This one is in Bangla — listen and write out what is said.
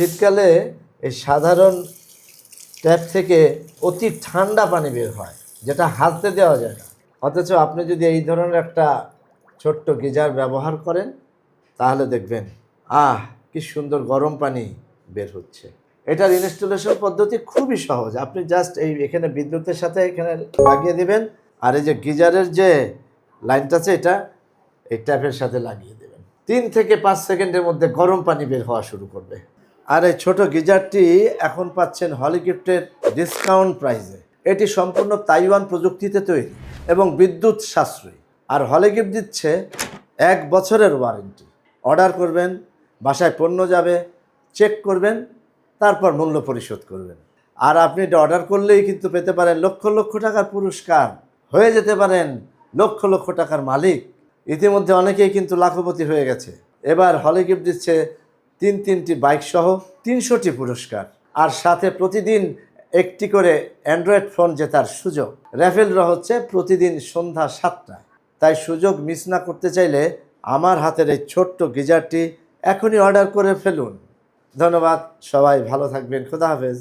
শীতকালে এই সাধারণ ট্যাপ থেকে অতি ঠান্ডা পানি বের হয়, যেটা হাতে দেওয়া যায় না। অথচ আপনি যদি এই ধরনের একটা ছোট্ট গিজার ব্যবহার করেন, তাহলে দেখবেন, আহ, কি সুন্দর গরম পানি বের হচ্ছে। এটার ইনস্টলেশন পদ্ধতি খুবই সহজ। আপনি জাস্ট এই এখানে বিদ্যুতের সাথে এখানে লাগিয়ে দেবেন, আর এই যে গিজারের যে লাইনটা আছে এটা, এই ট্যাপের সাথে লাগিয়ে দেবেন। তিন থেকে পাঁচ সেকেন্ডের মধ্যে গরম পানি বের হওয়া শুরু করবে। আর এই ছোট গিজারটি এখন পাচ্ছেন হলিগিফটের ডিসকাউন্ট প্রাইসে। এটি সম্পূর্ণ তাইওয়ান প্রযুক্তিতে তৈরি এবং বিদ্যুৎ সাশ্রয়ী। আর হলিগিফট দিচ্ছে এক বছরের ওয়ারেন্টি। অর্ডার করবেন, বাসায় পণ্য যাবে, চেক করবেন, তারপর মূল্য পরিশোধ করবেন। আর আপনি এটা অর্ডার করলেই কিন্তু পেতে পারেন লক্ষ লক্ষ টাকার পুরস্কার। হয়ে যেতে পারেন লক্ষ লক্ষ টাকার মালিক। ইতিমধ্যে অনেকেই কিন্তু লাখপতি হয়ে গেছে। এবার হলে গিফট দিচ্ছে তিন তিনটি বাইক সহ তিনশোটি পুরস্কার। আর সাথে প্রতিদিন একটি করে অ্যান্ড্রয়েড ফোন জেতার সুযোগ। র্যাফেল ড্র হচ্ছে প্রতিদিন সন্ধ্যা সাতটা। তাই সুযোগ মিস না করতে চাইলে আমার হাতের এই ছোট্ট গিজারটি এখনই অর্ডার করে ফেলুন। ধন্যবাদ, সবাই ভালো থাকবেন, খোদা হাফেজ।